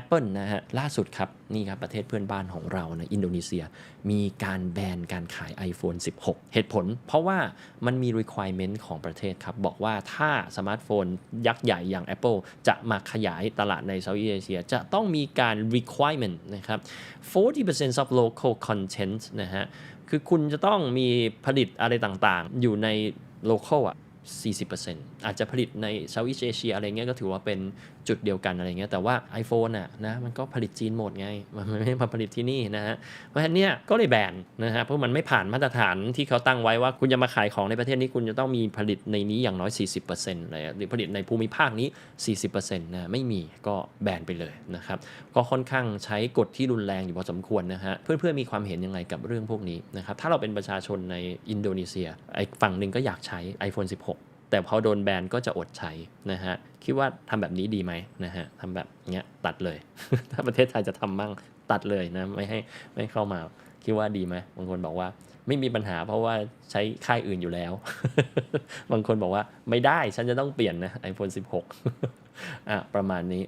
Apple นะฮะล่าสุดครับ นี่ครับ ประเทศเพื่อนบ้านของเรานะอินโดนีเซีย มีการแบนการขาย iPhone 16 เหตุผล เพราะว่ามันมี requirement ของประเทศครับ บอกว่าถ้าสมาร์ทโฟนยักษ์ใหญ่อย่าง Apple จะมาขยายตลาดในเซาท์อีสเอเชีย จะต้องมีการ requirement นะครับ 40% of local content นะฮะคือคุณจะต้องมีผลิตอะไรต่างๆ อยู่ใน local อะ 40%อาจจะผลิตในเซาท์อีสเอเชียอะไรเงี้ยก็ถือว่าเป็นจุดเดียวกันอะไรเงี้ยแต่ว่า iPhone อะนะมันก็ผลิตจีนหมดไง มันไม่ได้มาผลิตที่นี่นะฮะเพราะฉะนั้นเนี่ยก็เลยแบนนะฮะเพราะมันไม่ผ่านมาตรฐานที่เขาตั้งไว้ว่าคุณจะมาขายของในประเทศนี้คุณจะต้องมีผลิตในนี้อย่างน้อย 40%เลยหรือผลิตในภูมิภาคนี้ 40%นะไม่มีก็แบนไปเลยนะครับก็ค่อนข้างใช้กฎที่รุนแรงอยู่พอสมควรนะฮะเพื่อนๆมีความเห็นยังไงกับเรื่องพวกนี้นะครับถ้าเราเป็นประชาชนในอินโดนีเซียไอ้ฝั่งหนึ่งก็อยากใช้ iPhone 16 แต่พอโดนแบนก็จะอดใช้นะฮะคิดว่าทำแบบนี้ดีไหมนะฮะทำแบบเนี้ยตัดเลย ถ้าประเทศไทยจะทำมั่งตัดเลยนะไม่ให้ไม่เข้ามาคิดว่าดีไหมบางคนบอกว่าไม่มีปัญหาเพราะว่าใช้ค่ายอื่นอยู่แล้ว บางคนบอกว่าไม่ได้ฉันจะต้องเปลี่ยนนะ iPhone 16อะประมาณนี้